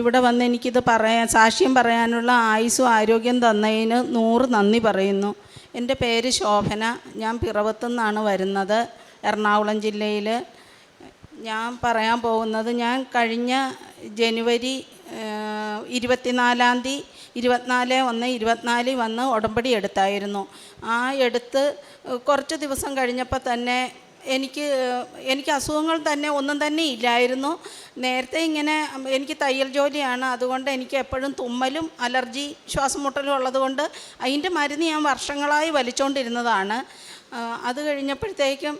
ഇവിടെ വന്ന് എനിക്കിത് പറയാൻ സാക്ഷ്യം പറയാനുള്ള ആയുസ്സും ആരോഗ്യം തന്നതിന് നൂറ് നന്ദി പറയുന്നു. എന്റെ പേര് ശോഭന. ഞാൻ പിറവത്തു നിന്നാണ് വരുന്നത് എറണാകുളം ജില്ലയിൽ ഞാൻ പറയാൻ പോകുന്നത് ഞാൻ കഴിഞ്ഞ ജനുവരി ഇരുപത്തിനാലാം തീയതി ഇരുപത്തിനാല് ഒന്ന് ഇരുപത്തിനാലിൽ വന്ന് ഉടമ്പടി എടുത്തായിരുന്നു. ആ എടുത്ത് കുറച്ച് ദിവസം കഴിഞ്ഞപ്പോൾ തന്നെ എനിക്ക് എനിക്ക് അസുഖങ്ങൾ തന്നെ ഒന്നും തന്നെ ഇല്ലായിരുന്നു. നേരത്തെ ഇങ്ങനെ എനിക്ക് തയ്യൽ ജോലിയാണ്. അതുകൊണ്ട് എനിക്ക് എപ്പോഴും തുമ്മലും അലർജി ശ്വാസം മുട്ടലും ഉള്ളതുകൊണ്ട് അതിന്റെ മരുന്ന് ഞാൻ വർഷങ്ങളായി വലിച്ചുകൊണ്ടിരുന്നതാണ് അത് കഴിഞ്ഞപ്പോഴത്തേക്കും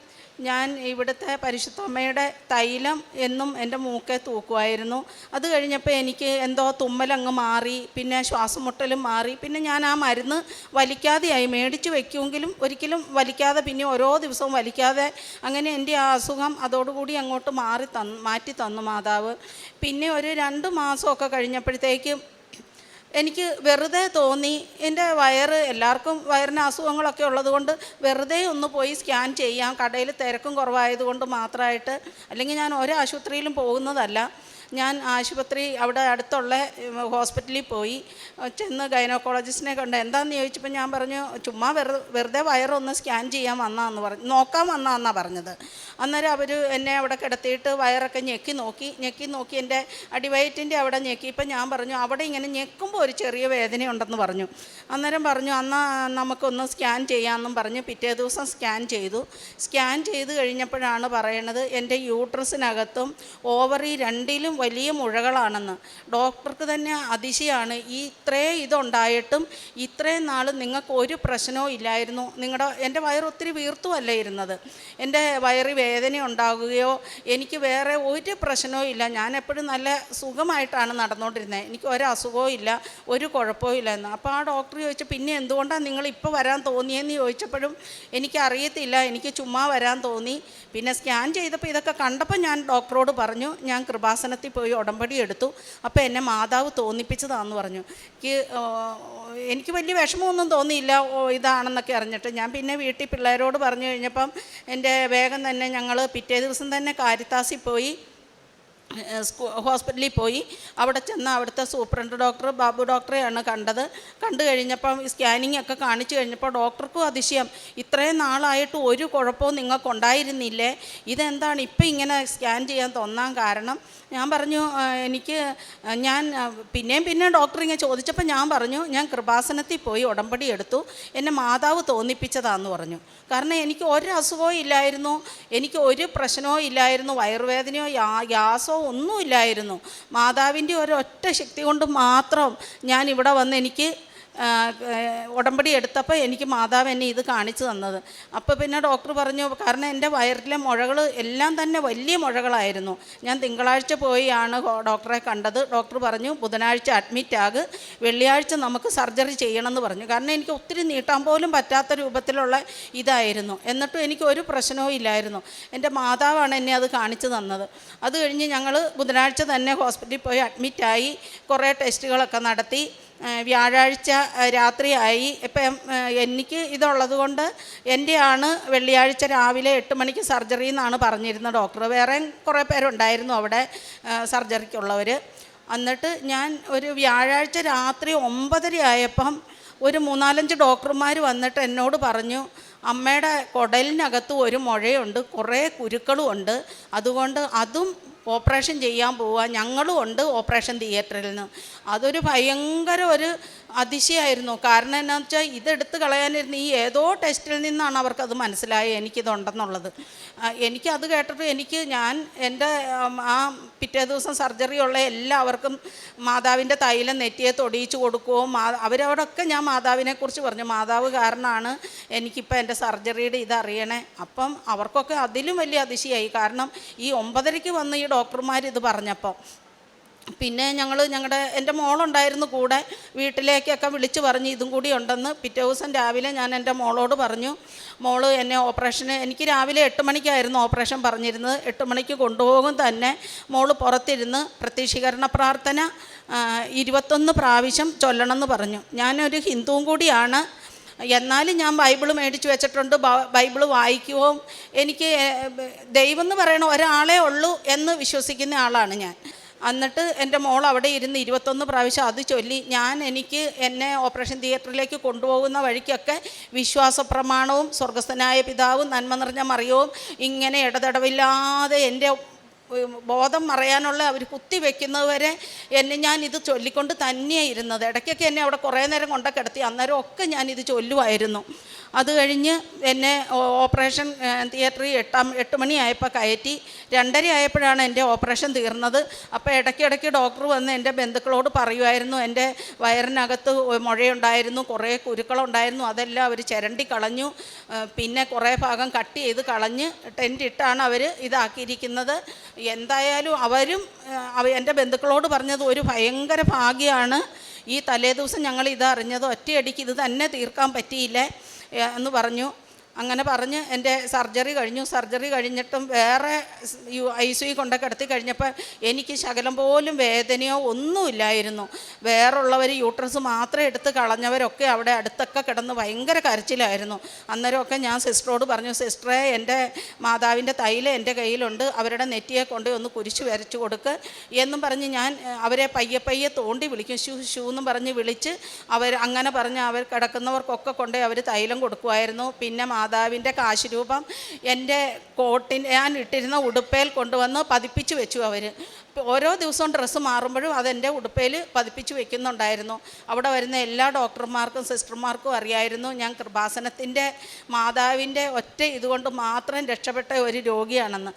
ഞാൻ ഇവിടുത്തെ പരിശുദ്ധമ്മയുടെ തൈലം എന്നും എന്റെ മൂക്കെ തൂക്കുമായിരുന്നു. അത് കഴിഞ്ഞപ്പോൾ എനിക്ക് എന്തോ തുമ്മലങ്ങ് മാറി പിന്നെ ശ്വാസം മുട്ടലും മാറി പിന്നെ ഞാൻ ആ മരുന്ന് വലിക്കാതെയായി. മേടിച്ച് വയ്ക്കുമെങ്കിലും ഒരിക്കലും വലിക്കാതെ പിന്നെ ഓരോ ദിവസവും വലിക്കാതെ അങ്ങനെ എന്റെ ആ അസുഖം അതോടുകൂടി അങ്ങോട്ട് മാറി തന്നു മാറ്റി തന്നു മാതാവ്. പിന്നെ ഒരു രണ്ട് മാസമൊക്കെ കഴിഞ്ഞപ്പോഴത്തേക്കും എനിക്ക് വെറുതെ തോന്നി. എന്റെ വയറ് എല്ലാവർക്കും വയറിന് അസുഖങ്ങളൊക്കെ ഉള്ളതുകൊണ്ട് വെറുതെ ഒന്ന് പോയി സ്കാൻ ചെയ്യാം. കടയിൽ തിരക്കും കുറവായതുകൊണ്ട് മാത്രമായിട്ട്. അല്ലെങ്കിൽ ഞാൻ ഒരു ആശുപത്രിയിലും പോകുന്നതല്ല. ഞാൻ ആശുപത്രി അവിടെ അടുത്തുള്ള ഹോസ്പിറ്റലിൽ പോയി. ചെന്ന് ഗൈനോക്കോളജിസ്റ്റിനെ കണ്ട് എന്താണെന്ന് ചോദിച്ചപ്പോൾ ഞാൻ പറഞ്ഞു ചുമ്മാ വെറു വെറുതെ വയറൊന്ന് സ്കാൻ ചെയ്യാൻ വന്നാന്ന് പറഞ്ഞു നോക്കാൻ വന്നാന്നാണ് പറഞ്ഞത്. അന്നേരം അവർ എന്നെ അവിടെ കിടത്തിയിട്ട് വയറൊക്കെ ഞെക്കി നോക്കി ഞെക്കി നോക്കി എന്റെ അടിവയറ്റിന്റെ അവിടെ ഞെക്കി. ഇപ്പം ഞാൻ പറഞ്ഞു അവിടെ ഇങ്ങനെ ഞെക്കുമ്പോൾ ഒരു ചെറിയ വേദനയുണ്ടെന്ന് പറഞ്ഞു. അന്നേരം പറഞ്ഞു അന്നാ നമുക്കൊന്ന് സ്കാൻ ചെയ്യാമെന്നും പറഞ്ഞ് പിറ്റേ ദിവസം സ്കാൻ ചെയ്തു. സ്കാൻ ചെയ്ത് കഴിഞ്ഞപ്പോഴാണ് പറയണത് എന്റെ യൂട്രസിനകത്തും ഓവറി രണ്ടിലും വലിയ മുഴകളാണെന്ന്. ഡോക്ടർക്ക് തന്നെ അതിശയാണ്. ഈ ഇത്രയും ഇതുണ്ടായിട്ടും ഇത്രയും നാൾ നിങ്ങൾക്ക് ഒരു പ്രശ്നവും ഇല്ലായിരുന്നു. നിങ്ങളുടെ എന്റെ വയർ ഒത്തിരി വീർത്തുമല്ല ഇരുന്നത്? എന്റെ വയറ് വേദന ഉണ്ടാകുകയോ എനിക്ക് വേറെ ഒരു പ്രശ്നവും ഇല്ല. ഞാൻ എപ്പോഴും നല്ല സുഖമായിട്ടാണ് നടന്നുകൊണ്ടിരുന്നത് എനിക്ക് ഒരു ഇല്ല ഒരു കുഴപ്പവും എന്ന് അപ്പോൾ ആ ഡോക്ടർ ചോദിച്ചു പിന്നെ എന്തുകൊണ്ടാണ് നിങ്ങൾ ഇപ്പോൾ വരാൻ തോന്നിയെന്ന് ചോദിച്ചപ്പോഴും എനിക്കറിയത്തില്ല എനിക്ക് ചുമ്മാ വരാൻ തോന്നി. പിന്നെ സ്കാൻ ചെയ്തപ്പോൾ ഇതൊക്കെ കണ്ടപ്പോൾ ഞാൻ ഡോക്ടറോട് പറഞ്ഞു ഞാൻ കൃപാസനത്തിൽ പോയി ഉടമ്പടി എടുത്തു. അപ്പോൾ എന്നെ മാതാവ് തോന്നിപ്പിച്ചതാണെന്ന് പറഞ്ഞു. എനിക്ക് എനിക്ക് വലിയ വിഷമമൊന്നും തോന്നിയില്ല ഇതാണെന്നൊക്കെ അറിഞ്ഞിട്ട്. ഞാൻ പിന്നെ വീട്ടിൽ പിള്ളേരോട് പറഞ്ഞു കഴിഞ്ഞപ്പം എന്റെ വേഗം തന്നെ ഞങ്ങൾ പിറ്റേ ദിവസം തന്നെ കാരിത്താസിൽ പോയി സ്കൂ ഹോസ്പിറ്റലിൽ പോയി. അവിടെ ചെന്ന് അവിടുത്തെ സൂപ്രണ്ട് ഡോക്ടർ ബാബു ഡോക്ടറെയാണ് കണ്ടത്. കണ്ടു കഴിഞ്ഞപ്പം സ്കാനിങ് ഒക്കെ കാണിച്ചു കഴിഞ്ഞപ്പോൾ ഡോക്ടർക്കും അതിശയം. ഇത്രയും നാളായിട്ട് ഒരു കുഴപ്പവും നിങ്ങൾക്കുണ്ടായിരുന്നില്ലേ? ഇതെന്താണ് ഇപ്പം ഇങ്ങനെ സ്കാൻ ചെയ്യാൻ തോന്നാൻ കാരണം? ഞാൻ പറഞ്ഞു എനിക്ക് ഞാൻ പിന്നെയും പിന്നെയും ഡോക്ടർ ഇങ്ങനെ ചോദിച്ചപ്പോൾ ഞാൻ പറഞ്ഞു ഞാൻ കൃപാസനത്തിൽ പോയി ഉടമ്പടി എടുത്തു എന്നെ മാതാവ് തോന്നിപ്പിച്ചതാന്ന് പറഞ്ഞു. കാരണം എനിക്ക് ഒരു അസുഖവും ഇല്ലായിരുന്നു എനിക്ക് ഒരു പ്രശ്നവും ഇല്ലായിരുന്നു വയറുവേദനയോ യാ ഗ്യാസോ ഒന്നും ഇല്ലായിരുന്നു. മാതാവിന്റെ ഒരൊറ്റ ശക്തി കൊണ്ട് മാത്രം ഞാൻ ഇവിടെ വന്ന് എനിക്ക് ഉടമ്പടി എടുത്തപ്പോൾ എനിക്ക് മാതാവ് എന്നെ ഇത് കാണിച്ചു തന്നത്. അപ്പോൾ പിന്നെ ഡോക്ടർ പറഞ്ഞു കാരണം എന്റെ വയറിലെ മുഴകൾ എല്ലാം തന്നെ വലിയ മുഴകളായിരുന്നു. ഞാൻ തിങ്കളാഴ്ച പോയാണ് ഡോക്ടറെ കണ്ടത്. ഡോക്ടർ പറഞ്ഞു ബുധനാഴ്ച അഡ്മിറ്റ് ആക്. വെള്ളിയാഴ്ച നമുക്ക് സർജറി ചെയ്യണമെന്ന് പറഞ്ഞു. കാരണം എനിക്ക് ഒത്തിരി നീട്ടാൻ പോലും പറ്റാത്ത രൂപത്തിലുള്ള ഇതായിരുന്നു. എന്നിട്ടും എനിക്ക് ഒരു പ്രശ്നവും ഇല്ലായിരുന്നു. എന്റെ മാതാവാണ് എന്നെ അത് കാണിച്ചു തന്നത്. അത് കഴിഞ്ഞ് ഞങ്ങൾ ബുധനാഴ്ച തന്നെ ഹോസ്പിറ്റലിൽ പോയി അഡ്മിറ്റായി കുറേ ടെസ്റ്റുകളൊക്കെ നടത്തി. വ്യാഴാഴ്ച രാത്രിയായി. ഇപ്പം എനിക്ക് ഇതുള്ളത് കൊണ്ട് എന്റെയാണ് വെള്ളിയാഴ്ച രാവിലെ എട്ട് മണിക്ക് സർജറി എന്നാണ് പറഞ്ഞിരുന്നത് ഡോക്ടർ. വേറെ കുറേ പേരുണ്ടായിരുന്നു അവിടെ സർജറിക്കുള്ളവർ എന്നിട്ട് ഞാൻ ഒരു വ്യാഴാഴ്ച രാത്രി ഒമ്പതര ആയപ്പം ഒരു മൂന്നാലഞ്ച് ഡോക്ടർമാർ വന്നിട്ട് എന്നോട് പറഞ്ഞു അമ്മയുടെ കുടലിനകത്ത് ഒരു മുഴയുണ്ട് കുറേ കുരുക്കളും ഉണ്ട്. അതുകൊണ്ട് അതും ഓപ്പറേഷൻ ചെയ്യാൻ പോവുക. ഞങ്ങളും ഉണ്ട് ഓപ്പറേഷൻ തിയേറ്ററിൽ നിന്ന്. അതൊരു ഭയങ്കര ഒരു അതിശയമായിരുന്നു കാരണം എന്നാന്ന് വെച്ചാൽ ഇതെടുത്ത് കളയാനിരുന്ന ഈ ഏതോ ടെസ്റ്റിൽ നിന്നാണ് അവർക്കത് മനസ്സിലായത് എനിക്കിതുണ്ടെന്നുള്ളത്. എനിക്കത് കേട്ടിട്ട് എനിക്ക് ഞാൻ എന്റെ ആ പിറ്റേ ദിവസം സർജറി ഉള്ള എല്ലാവർക്കും മാതാവിന്റെ തൈലം നെറ്റിയെ തൊടിയിച്ച് കൊടുക്കുകയും അവരവിടൊക്കെ ഞാൻ മാതാവിനെക്കുറിച്ച് പറഞ്ഞു. മാതാവ് കാരണമാണ് എനിക്കിപ്പോൾ എന്റെ സർജറിയുടെ ഇതറിയണേ അപ്പം അവർക്കൊക്കെ അതിലും വലിയ അതിശയായി. കാരണം ഈ ഒമ്പതരയ്ക്ക് വന്ന് ഈ ഡോക്ടർമാർ ഇത് പറഞ്ഞപ്പോൾ പിന്നെ ഞങ്ങൾ ഞങ്ങളുടെ എന്റെ മോളുണ്ടായിരുന്നു കൂടെ വീട്ടിലേക്കൊക്കെ വിളിച്ചു പറഞ്ഞ് ഇതും കൂടി ഉണ്ടെന്ന് പിറ്റേ ദിവസം രാവിലെ ഞാൻ എന്റെ മോളോട് പറഞ്ഞു മോൾ എന്നെ ഓപ്പറേഷന് എനിക്ക് രാവിലെ എട്ട് മണിക്കായിരുന്നു ഓപ്പറേഷൻ പറഞ്ഞിരുന്നത് എട്ട് മണിക്ക് കൊണ്ടുപോകും തന്നെ മോൾ പുറത്തിരുന്ന് പ്രത്യക്ഷീകരണ പ്രാർത്ഥന ഇരുപത്തൊന്ന് പ്രാവശ്യം ചൊല്ലണമെന്ന് പറഞ്ഞു. ഞാനൊരു ഹിന്ദുവും കൂടിയാണ് എന്നാലും ഞാൻ ബൈബിൾ മേടിച്ച് വെച്ചിട്ടുണ്ട് ബൈബിൾ വായിക്കുവും? എനിക്ക് ദൈവം എന്ന് പറയണ ഒരാളേ ഉള്ളൂ എന്ന് വിശ്വസിക്കുന്ന ആളാണ് ഞാൻ. എന്നിട്ട് എന്റെ മോൾ അവിടെ ഇരുന്ന് ഇരുപത്തൊന്ന് പ്രാവശ്യം അത് ചൊല്ലി ഞാൻ എനിക്ക് എന്നെ ഓപ്പറേഷൻ തിയേറ്ററിലേക്ക് കൊണ്ടുപോകുന്ന വഴിക്കൊക്കെ വിശ്വാസ പ്രമാണവും സ്വർഗസ്ഥനായ പിതാവും നന്മ നിറഞ്ഞ മറിയവും ഇങ്ങനെ ഇടതടവില്ലാതെ എന്റെ ബോധം മറയാനുള്ള അവർ കുത്തി വെക്കുന്നത് വരെ എന്നെ ഞാൻ ഇത് ചൊല്ലിക്കൊണ്ട് തന്നെയാണ് ഇരുന്നത്. ഇടയ്ക്കൊക്കെ എന്നെ അവിടെ കുറേ നേരം കൊണ്ടൊക്കെ കിടത്തി അന്നേരം ഒക്കെ ഞാനിത് ചൊല്ലുമായിരുന്നു അത് കഴിഞ്ഞ് എന്നെ ഓപ്പറേഷൻ തിയേറ്ററിൽ എട്ടാം എട്ട് മണിയായപ്പോൾ കയറ്റി. രണ്ടര ആയപ്പോഴാണ് എന്റെ ഓപ്പറേഷൻ തീർന്നത്. അപ്പോൾ ഇടയ്ക്കിടയ്ക്ക് ഡോക്ടർ വന്ന് എന്റെ ബന്ധുക്കളോട് പറയുമായിരുന്നു. എന്റെ വയറിനകത്ത് മുഴയുണ്ടായിരുന്നു കുറേ കുരുക്കളുണ്ടായിരുന്നു അതെല്ലാം അവർ ചിരണ്ടി കളഞ്ഞു. പിന്നെ കുറേ ഭാഗം കട്ട് ചെയ്ത് കളഞ്ഞ് ടെന്റ് ഇട്ടാണ് അവർ ഇതാക്കിയിരിക്കുന്നത്. എന്തായാലും അവരും അവ എന്റെ ബന്ധുക്കളോട് പറഞ്ഞത് ഒരു ഭയങ്കര ഭാഗ്യമാണ്. ഈ തലേദിവസം ഞങ്ങൾ ഇത് അറിഞ്ഞത് ഒറ്റയടിക്ക് ഇത് തന്നെ തീർക്കാൻ പറ്റിയില്ല. എന്ന് പറഞ്ഞു. അങ്ങനെ പറഞ്ഞ് എന്റെ സർജറി കഴിഞ്ഞു. സർജറി കഴിഞ്ഞിട്ടും വേറെ ഐ സി യു കൊണ്ട് കിടത്തി കഴിഞ്ഞപ്പോൾ എനിക്ക് ശകലം പോലും വേദനയോ ഒന്നുമില്ലായിരുന്നു വേറുള്ളവർ യൂട്രസ് മാത്രം എടുത്ത് കളഞ്ഞവരൊക്കെ അവിടെ അടുത്തൊക്കെ കിടന്ന് ഭയങ്കര കരച്ചിലായിരുന്നു. അന്നേരമൊക്കെ ഞാൻ സിസ്റ്ററോട് പറഞ്ഞു സിസ്റ്ററെ എന്റെ മാതാവിന്റെ തൈല എന്റെ കയ്യിലുണ്ട്. അവരുടെ നെറ്റിയെ കൊണ്ട് ഒന്ന് കുരിശ് വരച്ചു കൊടുക്ക്. എന്നും പറഞ്ഞ് ഞാൻ അവരെ പയ്യെ പയ്യെ തോണ്ടി വിളിക്കും. ഷൂ ഷൂ എന്നും പറഞ്ഞ് വിളിച്ച് അവർ അങ്ങനെ പറഞ്ഞ് അവർ കിടക്കുന്നവർക്കൊക്കെ കൊണ്ടേ അവർ തൈലം കൊടുക്കുമായിരുന്നു. പിന്നെ മാതാവിന്റെ കാശ് രൂപം എന്റെ കോട്ടിൻ ഞാൻ ഇട്ടിരുന്ന ഉടുപ്പേൽ കൊണ്ടുവന്ന് പതിപ്പിച്ചു വെച്ചു അവർ ഓരോ ദിവസവും ഡ്രസ്സ് മാറുമ്പോഴും അതെന്റെ ഉടുപ്പയിൽ പതിപ്പിച്ച് വെക്കുന്നുണ്ടായിരുന്നു. അവിടെ വരുന്ന എല്ലാ ഡോക്ടർമാർക്കും സിസ്റ്റർമാർക്കും അറിയായിരുന്നു. ഞാൻ കൃപാസനത്തിന്റെ മാതാവിന്റെ ഒറ്റ ഇതുകൊണ്ട് മാത്രം രക്ഷപ്പെട്ട ഒരു രോഗിയാണെന്ന്.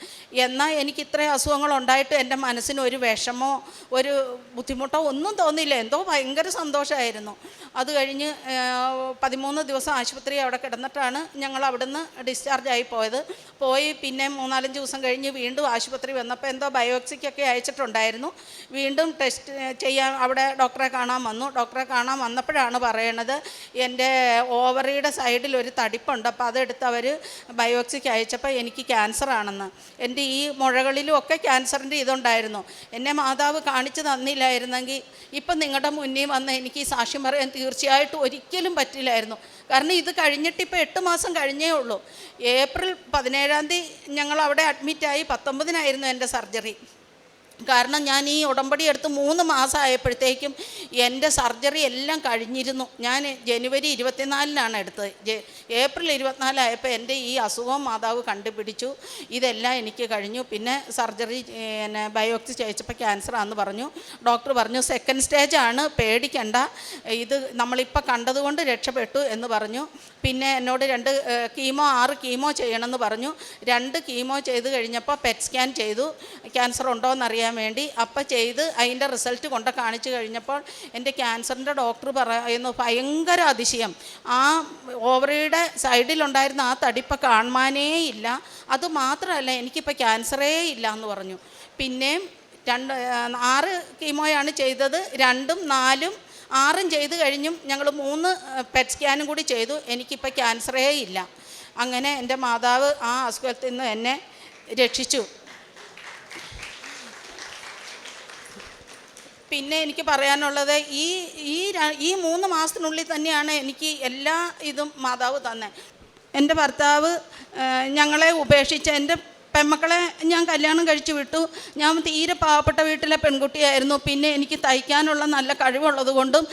എന്നാൽ എനിക്ക് ഇത്രയും അസുഖങ്ങളുണ്ടായിട്ട് എന്റെ മനസ്സിന് ഒരു വിഷമോ ഒരു ബുദ്ധിമുട്ടോ ഒന്നും തോന്നിയില്ല. എന്തോ ഭയങ്കര സന്തോഷമായിരുന്നു. അത് കഴിഞ്ഞ് പതിമൂന്ന് ദിവസം ആശുപത്രി അവിടെ കിടന്നിട്ടാണ് ഞങ്ങൾ അവിടുന്ന് ഡിസ്ചാർജ് ആയി പോയത്. പോയി പിന്നെ മൂന്നാലഞ്ച് ദിവസം കഴിഞ്ഞ് വീണ്ടും ആശുപത്രി വന്നപ്പോൾ എന്തോ ബയോപ്സിക്കൊക്കെ അയച്ചിട്ടുണ്ടായിരുന്നു വീണ്ടും ടെസ്റ്റ് ചെയ്യാൻ അവിടെ ഡോക്ടറെ കാണാൻ വന്നു. ഡോക്ടറെ കാണാൻ വന്നപ്പോഴാണ് പറയണത് എന്റെ ഓവറിയുടെ സൈഡിൽ ഒരു തടിപ്പുണ്ട്. അപ്പോൾ അതെടുത്ത് അവർ ബയോപ്സിക്ക് അയച്ചപ്പോൾ എനിക്ക് ക്യാൻസർ ആണെന്ന്. എന്റെ ഈ മുഴകളിലും ഒക്കെ ക്യാൻസറിന്റെ ഇതുണ്ടായിരുന്നു. എന്നെ മാതാവ് കാണിച്ചു തന്നില്ലായിരുന്നെങ്കിൽ ഇപ്പം നിങ്ങളുടെ മുന്നിൽ വന്ന് എനിക്ക് ഈ സാക്ഷ്യം പറയാൻ തീർച്ചയായിട്ടും ഒരിക്കലും പറ്റില്ലായിരുന്നു. കാരണം ഇത് കഴിഞ്ഞിട്ട് ഇപ്പോൾ എട്ട് മാസം കഴിഞ്ഞേ ഉള്ളൂ. ഏപ്രിൽ പതിനേഴാം തീയതി ഞങ്ങൾ അവിടെ അഡ്മിറ്റായി പത്തൊമ്പതിനായിരുന്നു എന്റെ സർജറി. കാരണം ഞാൻ ഈ ഉടമ്പടി എടുത്ത് മൂന്ന് മാസമായപ്പോഴത്തേക്കും എന്റെ സർജറി എല്ലാം കഴിഞ്ഞിരുന്നു. ഞാൻ ജനുവരി ഇരുപത്തിനാലിനാണ് എടുത്തത്. ഏപ്രിൽ ഇരുപത്തിനാലായപ്പോൾ എന്റെ ഈ അസുഖം മാതാവ് കണ്ടുപിടിച്ചു. ഇതെല്ലാം എനിക്ക് കഴിഞ്ഞു. പിന്നെ സർജറി പിന്നെ ബയോക്സി ചെയ്യിച്ചപ്പോൾ ക്യാൻസറാന്ന് പറഞ്ഞു. ഡോക്ടർ പറഞ്ഞു സെക്കൻഡ് സ്റ്റേജ് ആണ് പേടിക്കണ്ട. ഇത് നമ്മളിപ്പോൾ കണ്ടതുകൊണ്ട് രക്ഷപ്പെട്ടു എന്ന് പറഞ്ഞു. പിന്നെ എന്നോട് രണ്ട് കീമോ ആറ് കീമോ ചെയ്യണമെന്ന് പറഞ്ഞു. രണ്ട് കീമോ ചെയ്ത് കഴിഞ്ഞപ്പോൾ പെറ്റ് സ്കാൻ ചെയ്തു. ക്യാൻസർ ഉണ്ടോ എന്നറിയാൻ വേണ്ടി അപ്പം ചെയ്ത് അതിന്റെ റിസൾട്ട് കൊണ്ട് കാണിച്ചു കഴിഞ്ഞപ്പോൾ എന്റെ ക്യാൻസറിന്റെ ഡോക്ടർ പറയുന്നു ഭയങ്കര അതിശയം. ആ ഓവറിയുടെ സൈഡിലുണ്ടായിരുന്ന ആ തടിപ്പ കാണുവാനേ ഇല്ല. അത് മാത്രമല്ല എനിക്കിപ്പോൾ ക്യാൻസറേ ഇല്ല എന്ന് പറഞ്ഞു. പിന്നെയും രണ്ട് ആറ് കീമോയാണ് ചെയ്തത്. രണ്ടും നാലും ആറും ചെയ്ത് കഴിഞ്ഞും ഞങ്ങൾ മൂന്ന് പെറ്റ് സ്കാനും കൂടി ചെയ്തു. എനിക്കിപ്പോൾ ക്യാൻസറേ ഇല്ല. അങ്ങനെ എന്റെ മാതാവ് ആ അസുഖത്തിൽ നിന്ന് എന്നെ രക്ഷിച്ചു. പിന്നെ എനിക്ക് പറയാനുള്ളത് ഈ ഈ ഈ മൂന്ന് മാസത്തിനുള്ളിൽ തന്നെയാണ് എനിക്ക് എല്ലാ ഇതും മാതാവ് തന്നെ. എന്റെ ഭർത്താവ് ഞങ്ങളെ ഉപേക്ഷിച്ച് എന്റെ പെമ്മക്കളെ ഞാൻ കല്യാണം കഴിച്ചു വിട്ടു. ഞാൻ തീരെ പാവപ്പെട്ട വീട്ടിലെ പെൺകുട്ടിയായിരുന്നു. പിന്നെ എനിക്ക് തയ്ക്കാനുള്ള നല്ല കഴിവുള്ളത് കൊണ്ടും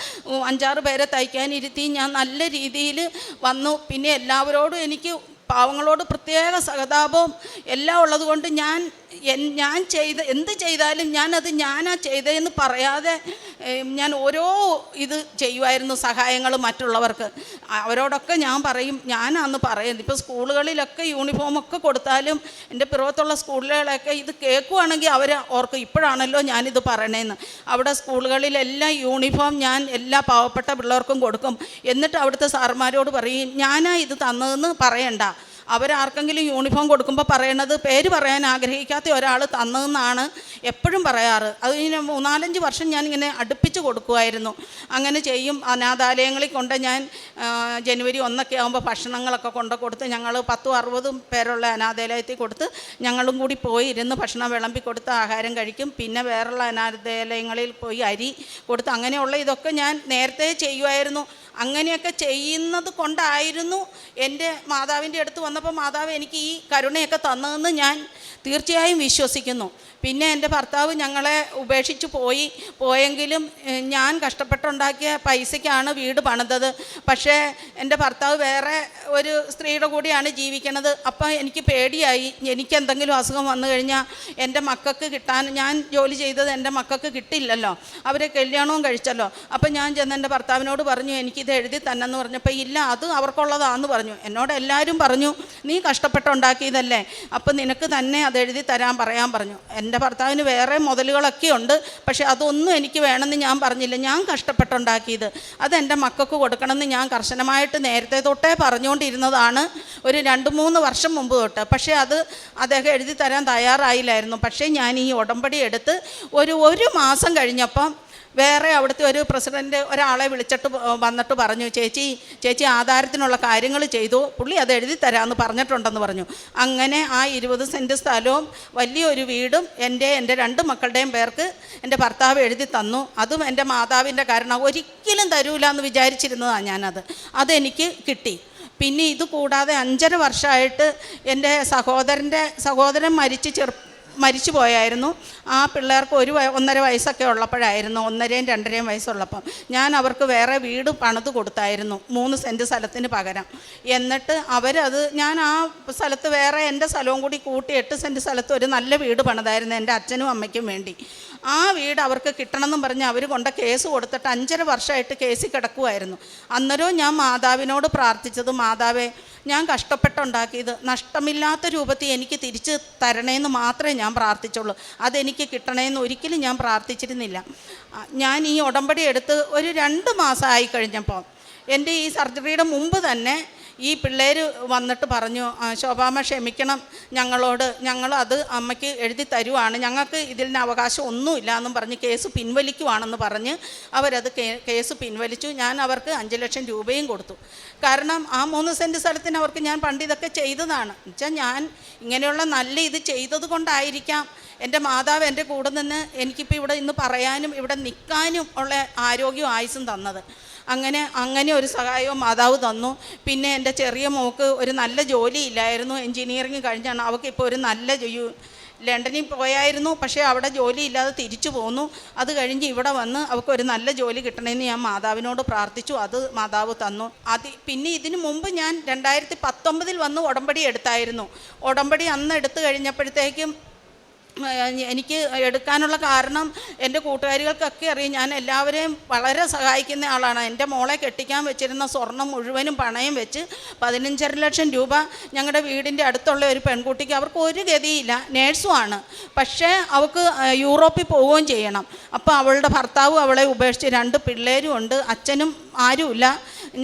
അഞ്ചാറ് പേരെ തയ്ക്കാനിരുത്തി ഞാൻ നല്ല രീതിയിൽ വന്നു. പിന്നെ എല്ലാവരോടും എനിക്ക് പാവങ്ങളോട് പ്രത്യേക സഹതാപവും എല്ലാം ഉള്ളതുകൊണ്ട് ഞാൻ ഞാൻ ചെയ്ത എന്ത് ചെയ്താലും ഞാനത് ഞാനാ ചെയ്തതെന്ന് പറയാതെ ഞാൻ ഓരോ ഇത് ചെയ്യുമായിരുന്നു സഹായങ്ങൾ മറ്റുള്ളവർക്ക്. അവരോടൊക്കെ ഞാൻ പറയും ഞാനാന്ന് പറയുന്നത് ഇപ്പോൾ സ്കൂളുകളിലൊക്കെ യൂണിഫോമൊക്കെ കൊടുത്താലും എന്റെ പിറവത്തുള്ള സ്കൂളുകളൊക്കെ ഇത് കേൾക്കുവാണെങ്കിൽ അവർ ഓർക്കും ഇപ്പോഴാണല്ലോ ഞാനിത് പറയണേന്ന്. അവിടെ സ്കൂളുകളിലെല്ലാം യൂണിഫോം ഞാൻ എല്ലാ പാവപ്പെട്ട പിള്ളേർക്കും കൊടുക്കും. എന്നിട്ട് അവിടുത്തെ സാർമാരോട് പറയും ഞാനാ ഇത് തന്നതെന്ന് പറയണ്ട. അവരാർക്കെങ്കിലും യൂണിഫോം കൊടുക്കുമ്പോൾ പറയണത് പേര് പറയാൻ ആഗ്രഹിക്കാത്ത ഒരാൾ തന്നതെന്നാണ് എപ്പോഴും പറയാറ്. അത് ഇങ്ങനെ മൂന്നാലഞ്ച് വർഷം ഞാൻ ഇങ്ങനെ അടുപ്പിച്ച് കൊടുക്കുമായിരുന്നു അങ്ങനെ ചെയ്യും. അനാഥാലയങ്ങളിൽ കൊണ്ട് ഞാൻ ജനുവരി ഒന്നൊക്കെ ആകുമ്പോൾ ഭക്ഷണങ്ങളൊക്കെ കൊണ്ട് കൊടുത്ത് ഞങ്ങൾ പത്തും അറുപതും പേരുള്ള അനാഥാലയത്തിൽ കൊടുത്ത് ഞങ്ങളും കൂടി പോയി ഇരുന്ന് ഭക്ഷണം വിളമ്പി കൊടുത്ത് ആഹാരം കഴിക്കും. പിന്നെ വേറുള്ള അനാഥാലയങ്ങളിൽ പോയി അരി കൊടുത്ത് അങ്ങനെയുള്ള ഇതൊക്കെ ഞാൻ നേരത്തെ ചെയ്യുമായിരുന്നു അങ്ങനെയൊക്കെ ചെയ്യുന്നത് കൊണ്ടായിരുന്നു എന്റെ മാതാവിന്റെ അടുത്ത് വന്നപ്പോൾ മാതാവ് എനിക്ക് ഈ കരുണയൊക്കെ തന്നതെന്ന് ഞാൻ തീർച്ചയായും വിശ്വസിക്കുന്നു. പിന്നെ എന്റെ ഭർത്താവ് ഞങ്ങളെ ഉപേക്ഷിച്ച് പോയി. പോയെങ്കിലും ഞാൻ കഷ്ടപ്പെട്ടുണ്ടാക്കിയ പൈസയ്ക്കാണ് വീട് പണിതത്. പക്ഷേ എന്റെ ഭർത്താവ് വേറെ ഒരു സ്ത്രീയുടെ കൂടിയാണ് ജീവിക്കണത്. അപ്പം എനിക്ക് പേടിയായി. എനിക്ക് എന്തെങ്കിലും അസുഖം വന്നു കഴിഞ്ഞാൽ എന്റെ മക്കൾക്ക് കിട്ടാൻ ഞാൻ ജോലി ചെയ്തത് എന്റെ മക്കൾക്ക് കിട്ടില്ലല്ലോ. അവരെ കല്യാണവും കഴിച്ചല്ലോ. അപ്പം ഞാൻ ചെന്ന് എന്റെ ഭർത്താവിനോട് പറഞ്ഞു എനിക്കിത് എഴുതി തന്നെന്ന് പറഞ്ഞപ്പോൾ ഇല്ല അത് അവർക്കുള്ളതാണെന്ന് പറഞ്ഞു. എന്നോട് എല്ലാവരും പറഞ്ഞു നീ കഷ്ടപ്പെട്ടുണ്ടാക്കിയതല്ലേ. അപ്പം നിനക്ക് തന്നെ അത് എഴുതി തരാൻ പറയാൻ പറഞ്ഞു. എന്റെ ഭർത്താവിന് വേറെ മുതലുകളൊക്കെ ഉണ്ട് പക്ഷേ അതൊന്നും എനിക്ക് വേണമെന്ന് ഞാൻ പറഞ്ഞില്ല. ഞാൻ കഷ്ടപ്പെട്ടുണ്ടാക്കിയത് അത് എന്റെ മക്കൾക്ക് കൊടുക്കണമെന്ന് ഞാൻ കർശനമായിട്ട് നേരത്തെ തൊട്ടേ പറഞ്ഞുകൊണ്ടിരുന്നതാണ് ഒരു രണ്ട് മൂന്ന് വർഷം മുമ്പ് തൊട്ട്. പക്ഷേ അത് അദ്ദേഹം എഴുതി തരാൻ തയ്യാറായില്ലായിരുന്നു. പക്ഷേ ഞാൻ ഈ ഉടമ്പടി എടുത്ത് ഒരു ഒരു മാസം കഴിഞ്ഞപ്പം വേറെ അവിടുത്തെ ഒരു പ്രസിഡന്റ് ഒരാളെ വിളിച്ചിട്ട് വന്നിട്ട് പറഞ്ഞു ചേച്ചി ചേച്ചി ആധാരത്തിനുള്ള കാര്യങ്ങൾ ചെയ്തു. പുള്ളി അത് എഴുതി തരാമെന്ന് പറഞ്ഞിട്ടുണ്ടെന്ന് പറഞ്ഞു. അങ്ങനെ ആ ഇരുപത് സെന്റ് സ്ഥലവും വലിയൊരു വീടും എന്റെ എന്റെ രണ്ട് മക്കളുടെയും പേർക്ക് എന്റെ ഭർത്താവ് എഴുതി തന്നു. അതും എന്റെ മാതാവിന്റെ കാരണം ഒരിക്കലും തരൂല എന്ന് വിചാരിച്ചിരുന്നതാണ് ഞാനത്. അതെനിക്ക് കിട്ടി. പിന്നെ ഇത് കൂടാതെ അഞ്ചര വർഷമായിട്ട് എന്റെ സഹോദരന്റെ സഹോദരൻ മരിച്ച് ചെറു മരിച്ചു പോയായിരുന്നു ആ പിള്ളേർക്ക് ഒരു ഒന്നര വയസ്സൊക്കെ ഉള്ളപ്പോഴായിരുന്നു ഒന്നരയും രണ്ടരയും വയസ്സുള്ളപ്പം. ഞാൻ അവർക്ക് വേറെ വീട് പണിത് കൊടുത്തായിരുന്നു മൂന്ന് സെന്റ് സ്ഥലത്തിന് പകരം. എന്നിട്ട് അവരത് ഞാൻ ആ സ്ഥലത്ത് വേറെ എന്റെ സ്ഥലവും കൂടി കൂട്ടി എട്ട് സെന്റ് സ്ഥലത്ത് ഒരു നല്ല വീട് പണിതായിരുന്നു എന്റെ അച്ഛനും അമ്മയ്ക്കും വേണ്ടി. ആ വീട് അവർക്ക് കിട്ടണമെന്നും പറഞ്ഞ് അവർ കൊണ്ട കേസ് കൊടുത്തിട്ട് അഞ്ചര വർഷമായിട്ട് കേസിൽ കിടക്കുമായിരുന്നു അന്നേരവും ഞാൻ മാതാവിനോട് പ്രാർത്ഥിച്ചത് മാതാവേ ഞാൻ കഷ്ടപ്പെട്ടുണ്ടാക്കിയത് നഷ്ടമില്ലാത്ത രൂപത്തിൽ എനിക്ക് തിരിച്ച് തരണേന്ന് മാത്രമേ ഞാൻ പ്രാർത്ഥിച്ചുള്ളൂ. അതെനിക്ക് കിട്ടണേന്ന് ഒരിക്കലും ഞാൻ പ്രാർത്ഥിച്ചിരുന്നില്ല. ഞാൻ ഈ ഉടമ്പടി എടുത്ത് ഒരു രണ്ട് മാസമായി കഴിഞ്ഞപ്പോൾ എന്റെ ഈ സർജറിയുടെ മുമ്പ് തന്നെ ഈ പിള്ളേർ വന്നിട്ട് പറഞ്ഞു ശോഭാമ ക്ഷമിക്കണം ഞങ്ങളോട് ഞങ്ങൾ അത് അമ്മയ്ക്ക് എഴുതി തരുവാണ് ഞങ്ങൾക്ക് ഇതിന് അവകാശം ഒന്നുമില്ല എന്നും പറഞ്ഞ് കേസ് പിൻവലിക്കുവാണെന്ന് പറഞ്ഞ് അവരത് കേസ് പിൻവലിച്ചു. ഞാൻ അവർക്ക് അഞ്ച് ലക്ഷം രൂപയും കൊടുത്തു. കാരണം ആ മൂന്ന് സെന്റ് സ്ഥലത്തിന് അവർക്ക് ഞാൻ പണ്ട് ഇതൊക്കെ ചെയ്തതാണ്. എന്നുവെച്ചാൽ ഞാൻ ഇങ്ങനെയുള്ള നല്ല ഇത് ചെയ്തത് കൊണ്ടായിരിക്കാം. എന്റെ മാതാവ് എന്റെ കൂടെ നിന്ന് എനിക്കിപ്പോൾ ഇവിടെ ഇന്ന് പറയാനും ഇവിടെ നിൽക്കാനും ഉള്ള ആരോഗ്യവും ആയുസും തന്നത്. അങ്ങനെ അങ്ങനെ ഒരു സഹായവും മാതാവ് തന്നു. പിന്നെ എന്റെ ചെറിയ മോക്ക് ഒരു നല്ല ജോലി ഇല്ലായിരുന്നു എൻജിനീയറിങ് കഴിഞ്ഞാണ്. അവൾക്ക് ഇപ്പോൾ ഒരു നല്ല ലണ്ടനിൽ പോയായിരുന്നു. പക്ഷേ അവിടെ ജോലി ഇല്ലാതെ തിരിച്ചു പോന്നു. അത് കഴിഞ്ഞ് ഇവിടെ വന്ന് അവൾക്ക് ഒരു നല്ല ജോലി കിട്ടണമെന്ന് ഞാൻ മാതാവിനോട് പ്രാർത്ഥിച്ചു. അത് മാതാവ് തന്നു. അത് പിന്നെ ഇതിനു മുമ്പ് ഞാൻ രണ്ടായിരത്തി പത്തൊമ്പതിൽ വന്ന് ഉടമ്പടി എടുത്തായിരുന്നു. ഉടമ്പടി അന്ന് എടുത്തു കഴിഞ്ഞപ്പോഴത്തേക്കും എനിക്ക് എടുക്കാനുള്ള കാരണം എന്റെ കൂട്ടുകാരികൾക്കൊക്കെ അറിയാം. ഞാൻ എല്ലാവരെയും വളരെ സഹായിക്കുന്ന ആളാണ്. എന്റെ മോളെ കെട്ടിക്കാൻ വെച്ചിരുന്ന സ്വർണം മുഴുവനും പണയം വെച്ച് പതിനഞ്ചര ലക്ഷം രൂപ ഞങ്ങളുടെ വീടിന്റെ അടുത്തുള്ള ഒരു പെൺകുട്ടിക്ക് അവർക്ക് ഒരു ഗതിയില്ല. നേഴ്സുമാണ് പക്ഷേ അവൾക്ക് യൂറോപ്പിൽ പോവുകയും ചെയ്യണം. അപ്പോൾ അവളുടെ ഭർത്താവും അവളെ ഉപേക്ഷിച്ച് രണ്ട് പിള്ളേരും ഉണ്ട്. അച്ഛനും ആരുമില്ല.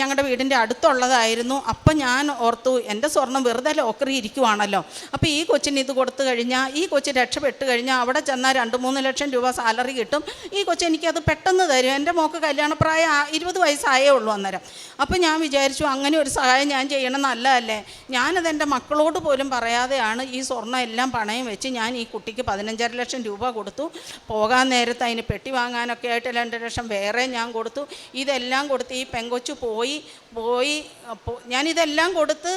ഞങ്ങളുടെ വീടിന്റെ അടുത്തുള്ളതായിരുന്നു. അപ്പം ഞാൻ ഓർത്തു എന്റെ സ്വർണം വെറുതെ ലോക്കറി ഇരിക്കുവാണല്ലോ. അപ്പോൾ ഈ കൊച്ചിന് ഇത് കൊടുത്തു കഴിഞ്ഞാൽ ഈ കൊച്ചി രക്ഷപ്പെട്ട് കഴിഞ്ഞാൽ അവിടെ ചെന്നാൽ രണ്ട് മൂന്ന് ലക്ഷം രൂപ സാലറി കിട്ടും. ഈ കൊച്ചി എനിക്കത് പെട്ടെന്ന് തരും. എന്റെ മോക്ക് കല്യാണപ്രായം ഇരുപത് വയസ്സായേ ഉള്ളൂ അന്നേരം. അപ്പോൾ ഞാൻ വിചാരിച്ചു അങ്ങനെ ഒരു സഹായം ഞാൻ ചെയ്യണം നല്ലതല്ലേ. ഞാനത് എന്റെ മക്കളോട് പോലും പറയാതെയാണ് ഈ സ്വർണം എല്ലാം പണയം വെച്ച് ഞാൻ ഈ കുട്ടിക്ക് പതിനഞ്ചര ലക്ഷം രൂപ കൊടുത്തു. പോകാൻ നേരത്ത് അതിന് പെട്ടി വാങ്ങാനൊക്കെ ആയിട്ട് രണ്ട് ലക്ഷം വേറെ ഞാൻ കൊടുത്തു. ഇതെല്ലാം കൊടുത്ത് ഈ പെങ്കൊച്ചു പോയി പോയി ഞാനിതെല്ലാം കൊടുത്ത്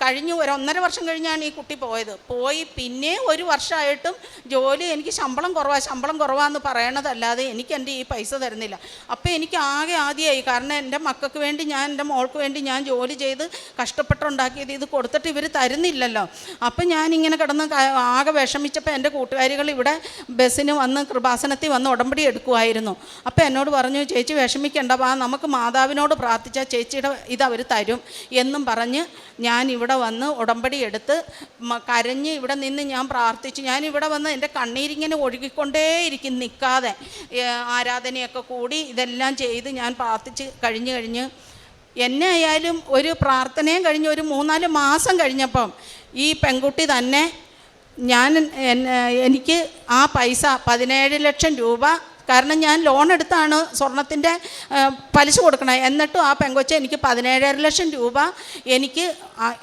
കഴിഞ്ഞു ഒരു ഒന്നര വർഷം കഴിഞ്ഞാണ് ഈ കുട്ടി പോയത്. പോയി പിന്നെ ഒരു വർഷമായിട്ടും ജോലി എനിക്ക് ശമ്പളം കുറവാ ശമ്പളം കുറവാന്ന് പറയണതല്ലാതെ എനിക്ക് എന്റെ ഈ പൈസ തരുന്നില്ല. അപ്പോൾ എനിക്ക് ആകെ ആദ്യമായി കാരണം എന്റെ മക്കൾക്ക് വേണ്ടി ഞാൻ എന്റെ മോൾക്ക് വേണ്ടി ഞാൻ ജോലി ചെയ്ത് കഷ്ടപ്പെട്ടുണ്ടാക്കിയത് ഇത് കൊടുത്തിട്ട് ഇവർ തരുന്നില്ലല്ലോ. അപ്പം ഞാനിങ്ങനെ കിടന്ന് ആകെ വിഷമിച്ചപ്പോൾ എന്റെ കൂട്ടുകാരികൾ ഇവിടെ ബസ്സിന് വന്ന് കൃപാസനത്തിൽ വന്ന് ഉടമ്പടി എടുക്കുമായിരുന്നു അപ്പോൾ എന്നോട് പറഞ്ഞു ചേച്ചി വിഷമിക്കേണ്ട വാ നമുക്ക് മാതാവിനോട് പ്രാർത്ഥിച്ചാൽ ചേച്ചിയുടെ ഇത് അവർ തരും എന്നും പറഞ്ഞ് ഞാൻ ഇവിടെ വന്ന് ഉടമ്പടി എടുത്ത് കരഞ്ഞ് ഇവിടെ നിന്ന് ഞാൻ പ്രാർത്ഥിച്ചു. ഞാൻ ഇവിടെ വന്ന് എന്റെ കണ്ണീരിങ്ങനെ ഒഴുകിക്കൊണ്ടേയിരിക്കും നിൽക്കാതെ ആരാധനയൊക്കെ കൂടി ഇതെല്ലാം ചെയ്ത് ഞാൻ പ്രാർത്ഥിച്ച് കഴിഞ്ഞ് കഴിഞ്ഞ് എന്നെ ആയാലും ഒരു പ്രാർത്ഥനയും കഴിഞ്ഞ് ഒരു മൂന്നാൽ മാസം കഴിഞ്ഞപ്പം ഈ പെൺകുട്ടി തന്നെ ഞാൻ എനിക്ക് ആ പൈസ പതിനേഴ് ലക്ഷം രൂപ കാരണം ഞാൻ ലോൺ എടുത്താണ് സ്വർണത്തിന്റെ പലിശ കൊടുക്കണത് എന്നിട്ടും ആ പെങ്കൊച്ച എനിക്ക് പതിനേഴര ലക്ഷം രൂപ എനിക്ക്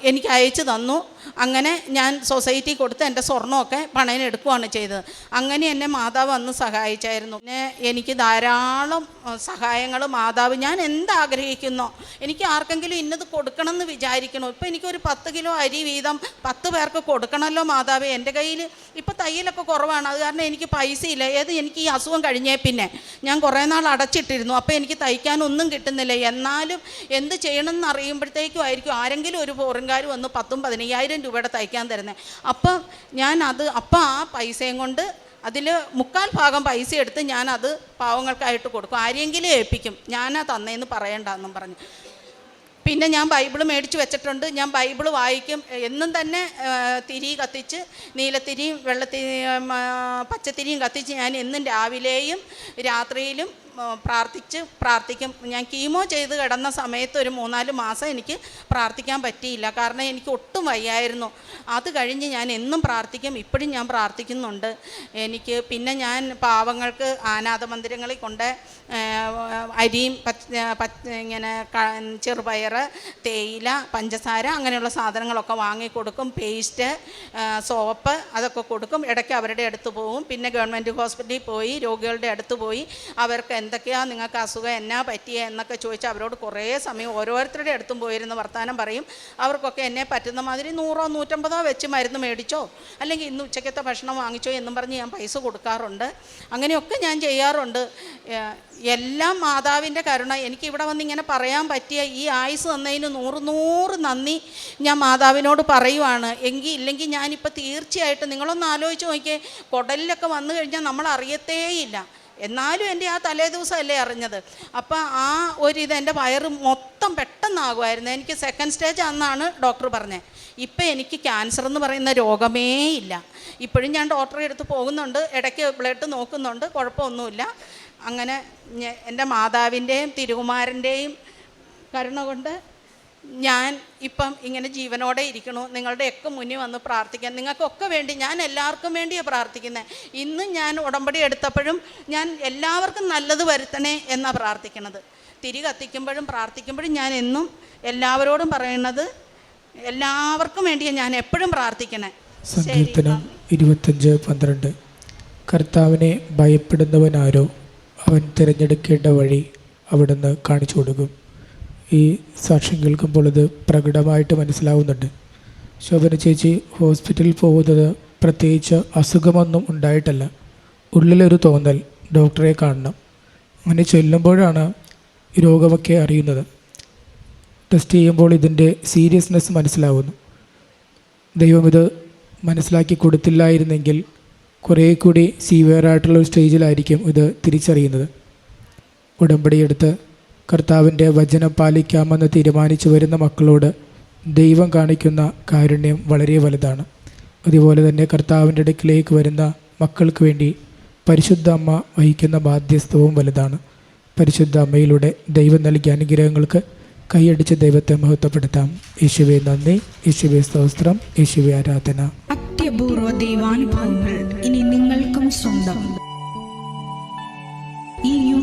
എനിക്ക് അയച്ചു തന്നു. അങ്ങനെ ഞാൻ സൊസൈറ്റി കൊടുത്ത് എന്റെ സ്വർണമൊക്കെ പണയം എടുക്കുകയാണ് ചെയ്തത്. അങ്ങനെ എന്നെ മാതാവ് അന്ന് സഹായിച്ചായിരുന്നു. പിന്നെ എനിക്ക് ധാരാളം സഹായങ്ങൾ മാതാവ് ഞാൻ എന്താഗ്രഹിക്കുന്നോ എനിക്ക് ആർക്കെങ്കിലും ഇന്നത് കൊടുക്കണം എന്ന് വിചാരിക്കണോ? ഇപ്പം എനിക്കൊരു പത്ത് കിലോ അരി വീതം പത്ത് പേർക്ക് കൊടുക്കണമല്ലോ മാതാവ്. എന്റെ കയ്യിൽ ഇപ്പം തയ്യലൊക്കെ കുറവാണ്. അത് കാരണം എനിക്ക് പൈസ ഇല്ല ഏത് എനിക്ക് ഈ അസുഖം കഴിഞ്ഞേ പിന്നെ. ഞാൻ കുറേ നാൾ അടച്ചിട്ടിരുന്നു. അപ്പോൾ എനിക്ക് തയ്ക്കാനൊന്നും കിട്ടുന്നില്ല. എന്നാലും എന്ത് ചെയ്യണമെന്ന് അറിയുമ്പോഴത്തേക്കും ആയിരിക്കും. ആരെങ്കിലും ഒരു ഫോറിൻകാർ വന്ന് പത്തും പതിനയ്യായിരം രൂപയുടെ തയ്ക്കാൻ തരുന്നത് അപ്പം ഞാൻ അത് അപ്പം ആ പൈസയും കൊണ്ട് അതിൽ മുക്കാൽ ഭാഗം പൈസ എടുത്ത് ഞാനത് പാവങ്ങൾക്കായിട്ട് കൊടുക്കും. ആരെങ്കിലും ഏൽപ്പിക്കും. ഞാനാ തന്നേന്ന് പറയണ്ടെന്നും പറഞ്ഞു. പിന്നെ ഞാൻ ബൈബിൾ മേടിച്ച് വെച്ചിട്ടുണ്ട്. ഞാൻ ബൈബിൾ വായിക്കും. എന്നും തന്നെ തിരി കത്തിച്ച് നീലത്തിരിയും വെള്ളത്തിരി പച്ചത്തിരിയും കത്തിച്ച് ഞാൻ എന്നും രാവിലെയും രാത്രിയിലും പ്രാർത്ഥിച്ച് പ്രാർത്ഥിക്കും. ഞാൻ കീമോ ചെയ്ത് കിടന്ന സമയത്ത് ഒരു മൂന്നാൽ മാസം എനിക്ക് പ്രാർത്ഥിക്കാൻ പറ്റിയില്ല. കാരണം എനിക്ക് ഒട്ടും വയ്യായിരുന്നു. അത് കഴിഞ്ഞ് ഞാൻ എന്നും പ്രാർത്ഥിക്കും. ഇപ്പോഴും ഞാൻ പ്രാർത്ഥിക്കുന്നുണ്ട്. എനിക്ക് പിന്നെ ഞാൻ പാവങ്ങൾക്ക് അനാഥ മന്ദിരങ്ങളിൽ കൊണ്ട് അരിയും ഇങ്ങനെ ചെറുപയർ തേയില പഞ്ചസാര അങ്ങനെയുള്ള സാധനങ്ങളൊക്കെ വാങ്ങിക്കൊടുക്കും പേസ്റ്റ് സോപ്പ് അതൊക്കെ കൊടുക്കും. ഇടയ്ക്ക് അവരുടെ അടുത്ത് പോവും. പിന്നെ ഗവൺമെന്റ് ഹോസ്പിറ്റലിൽ പോയി രോഗികളുടെ അടുത്ത് പോയി അവർക്ക് എന്തൊക്കെയാണ് നിങ്ങൾക്ക് അസുഖം? എന്നാ പറ്റിയ? എന്നൊക്കെ ചോദിച്ച് അവരോട് കുറേ സമയം ഓരോരുത്തരുടെ അടുത്തും പോയിരുന്ന് വർത്തമാനം പറയും. അവർക്കൊക്കെ എന്നെ പറ്റുന്ന മാതിരി നൂറോ നൂറ്റമ്പതോ വെച്ച് മരുന്ന് മേടിച്ചോ? അല്ലെങ്കിൽ ഇന്ന് ഉച്ചക്കത്തെ ഭക്ഷണം വാങ്ങിച്ചോ എന്നും പറഞ്ഞ് ഞാൻ പൈസ കൊടുക്കാറുണ്ട്. അങ്ങനെയൊക്കെ ഞാൻ ചെയ്യാറുണ്ട്. എല്ലാം മാതാവിന്റെ കരുണ. എനിക്ക് ഇവിടെ വന്ന് ഇങ്ങനെ പറയാൻ പറ്റിയ ഈ ആയുസ് തന്നതിന് നൂറ് നൂറ് നന്ദി ഞാൻ മാതാവിനോട് പറയുവാണ്. എങ്കിൽ ഇല്ലെങ്കിൽ ഞാനിപ്പോൾ തീർച്ചയായിട്ടും നിങ്ങളൊന്ന് ആലോചിച്ച് നോക്കിയേ. കുടലിലൊക്കെ വന്നു കഴിഞ്ഞാൽ നമ്മൾ അറിയത്തേയില്ല. എന്നാലും എന്റെ ആ തലേ ദിവസമല്ലേ അറിഞ്ഞത്. അപ്പം ആ ഒരു ഇത് എന്റെ വയറ് മൊത്തം പെട്ടെന്നാകുമായിരുന്നു. എനിക്ക് സെക്കൻഡ് സ്റ്റേജ് ആണെന്നാണ് ഡോക്ടർ പറഞ്ഞത് ഇപ്പം എനിക്ക് ക്യാൻസർ എന്ന് പറയുന്ന രോഗമേ ഇല്ല. ഇപ്പോഴും ഞാൻ ഡോക്ടറെ അടുത്ത് പോകുന്നുണ്ട്. ഇടയ്ക്ക് ബ്ലഡ് നോക്കുന്നുണ്ട്. കുഴപ്പമൊന്നുമില്ല. അങ്ങനെ എന്റെ മാതാവിന്റെയും തിരുകുമാരന്റെയും കരുണ കൊണ്ട് ഞാൻ ഇപ്പം ഇങ്ങനെ ജീവനോടെ ഇരിക്കണു. നിങ്ങളുടെയൊക്കെ മുന്നിൽ വന്ന് പ്രാർത്ഥിക്കാൻ. നിങ്ങൾക്കൊക്കെ വേണ്ടി ഞാൻ എല്ലാവർക്കും വേണ്ടിയാണ് പ്രാർത്ഥിക്കുന്നത് ഇന്ന് ഞാൻ ഉടമ്പടി എടുത്തപ്പോഴും ഞാൻ എല്ലാവർക്കും നല്ലത് വരുത്തണേ എന്നാണ് പ്രാർത്ഥിക്കണത്. തിരി കത്തിക്കുമ്പോഴും പ്രാർത്ഥിക്കുമ്പോഴും ഞാൻ എന്നും എല്ലാവരോടും പറയുന്നത് എല്ലാവർക്കും വേണ്ടിയാണ് ഞാൻ എപ്പോഴും പ്രാർത്ഥിക്കണേ. സങ്കീർത്തനം ഇരുപത്തഞ്ച് പന്ത്രണ്ട്. കർത്താവിനെ ഭയപ്പെടുന്നവനാരോ? അവൻ തിരഞ്ഞെടുക്കേണ്ട വഴി അവിടുന്ന് കാണിച്ചു കൊടുക്കും ഈ സാക്ഷ്യം കേൾക്കുമ്പോൾ ഇത് പ്രകടമായിട്ട് മനസ്സിലാവുന്നുണ്ട്. ശോഭന ചേച്ചി ഹോസ്പിറ്റലിൽ പോകുന്നത് പ്രത്യേകിച്ച് അസുഖമൊന്നും ഉണ്ടായിട്ടല്ല. ഉള്ളിലൊരു തോന്നൽ ഡോക്ടറെ കാണണം. അങ്ങനെ ചെല്ലുമ്പോഴാണ് രോഗമൊക്കെ അറിയുന്നത്. ടെസ്റ്റ് ചെയ്യുമ്പോൾ ഇതിന്റെ സീരിയസ്നെസ് മനസ്സിലാവുന്നു. ദൈവം ഇത് മനസ്സിലാക്കി കൊടുത്തില്ലായിരുന്നെങ്കിൽ കുറേ കൂടി സീവിയർ ആയിട്ടുള്ള ഒരു സ്റ്റേജിലായിരിക്കും ഇത് തിരിച്ചറിയുന്നത്. ഉടമ്പടിയെടുത്ത് കർത്താവിന്റെ വചനം പാലിക്കാമെന്ന് തീരുമാനിച്ചു വരുന്ന മക്കളോട് ദൈവം കാണിക്കുന്ന കാരുണ്യം വളരെ വലുതാണ്. അതുപോലെ തന്നെ കർത്താവിന്റെ അടുക്കിലേക്ക് വരുന്ന മക്കൾക്ക് വേണ്ടി പരിശുദ്ധ അമ്മ വഹിക്കുന്ന ബാധ്യസ്ഥവും വലുതാണ്. പരിശുദ്ധ അമ്മയിലൂടെ ദൈവം നൽകിയ അനുഗ്രഹങ്ങൾക്ക് കൈയടിച്ച് ദൈവത്തെ മഹത്വപ്പെടുത്താം. യേശുവെ നന്ദി. യേശുവെ സ്തോത്രം. യേശുവെ ആരാധന. അത്യപൂർവ ദൈവാനുഭവങ്ങൾ ഇനി നിങ്ങൾക്കും സ്വന്തം. ഈ